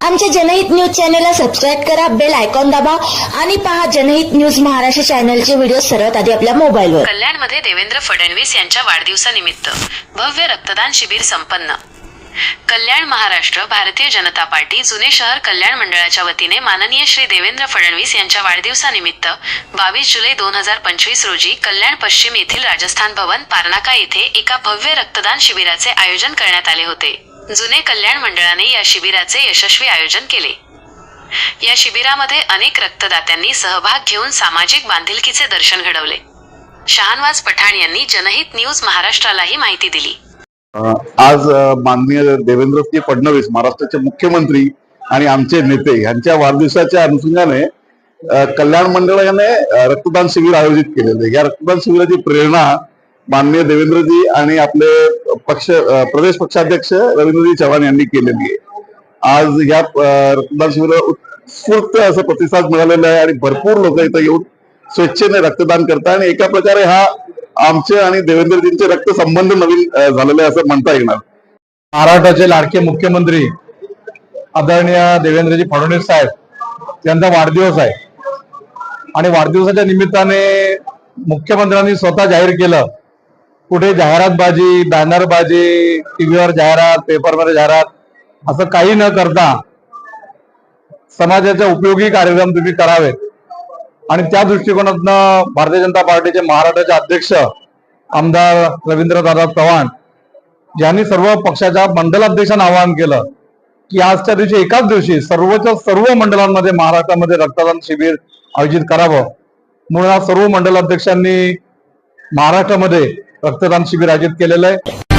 आमच्या जनहित न्यूज चॅनलला सबस्क्राईब करा बेल आयकॉन दाबा आणि पहा जनहित न्यूज महाराष्ट्र चॅनलचे व्हिडिओ सर्वात आधी आपल्या मोबाईलवर कल्याणमध्ये देवेंद्र फडणवीस यांच्या वाढदिवसानिमित्त भव्य रक्तदान शिबिर संपन्न. कल्याण महाराष्ट्र भारतीय जनता पार्टी जुने शहर कल्याण मंडळाच्या वतीने माननीय श्री देवेंद्र फडणवीस यांच्या वाढदिवसानिमित्त बावीस जुलै दोन हजार पंचवीस रोजी कल्याण पश्चिम येथील राजस्थान भवन पारनाका येथे एका भव्य रक्तदान शिबिराचे आयोजन करण्यात आले होते. जुने कल्याण मंडळाने या शिबिराचे यशस्वी आयोजन केले. या शिबिरामध्ये अनेक रक्तदात्यांनी सहभाग घेऊन सामाजिक बांधिलकीचे दर्शन घडवले. शहानवाज पठाण यांनी जनहित न्यूज महाराष्ट्रालाही माहिती दिली. आज माननीय देवेंद्रजी फडणवीस महाराष्ट्राचे मुख्यमंत्री आणि आमचे नेते यांच्या वाढदिवसाच्या अनुषंगाने कल्याण मंडळाने रक्तदान शिबिर आयोजित केलेले. या रक्तदान शिबिराची प्रेरणा माननीय देवेंद्रजी आणि आपले पक्ष प्रदेश पक्षाध्यक्ष रवींद्रजी चव्हाण यांनी केलेली आहे. आज या रक्तदान शिबिराला उत्स्फूर्त असं प्रतिसाद मिळालेला आहे आणि भरपूर लोक इथं येऊन स्वेच्छेने रक्तदान करतात आणि एका प्रकारे हा आमचे आणि देवेंद्रजींचे रक्त संबंध नवीन झालेले आहे असं म्हणता येणार. महाराष्ट्राचे लाडके मुख्यमंत्री आदरणीय देवेंद्रजी फडणवीस साहेब यांचा वाढदिवस आहे. आणि वाढदिवसाच्या निमित्ताने मुख्यमंत्र्यांनी स्वतः जाहीर केलं कुठे जाहिरातबाजी बॅनरबाजी टीव्हीवर जाहिरात पेपरमध्ये जाहिरात असं काही न करता समाजाच्या उपयोगी कार्यक्रम तुम्ही करावेत. आणि त्या दृष्टिकोनातनं भारतीय जनता पार्टीचे महाराष्ट्राचे अध्यक्ष आमदार रवींद्र दादा चव्हाण यांनी सर्व पक्षाच्या मंडलाध्यक्षांना आवाहन केलं की आजच्या दिवशी एकाच दिवशी सर्वच्या सर्व मंडळांमध्ये महाराष्ट्रामध्ये रक्तदान शिबिर आयोजित करावं. म्हणून आज सर्व मंडलाध्यक्षांनी महाराष्ट्रामध्ये रक्तदान शिबिर आयोजित केलेलं आहे.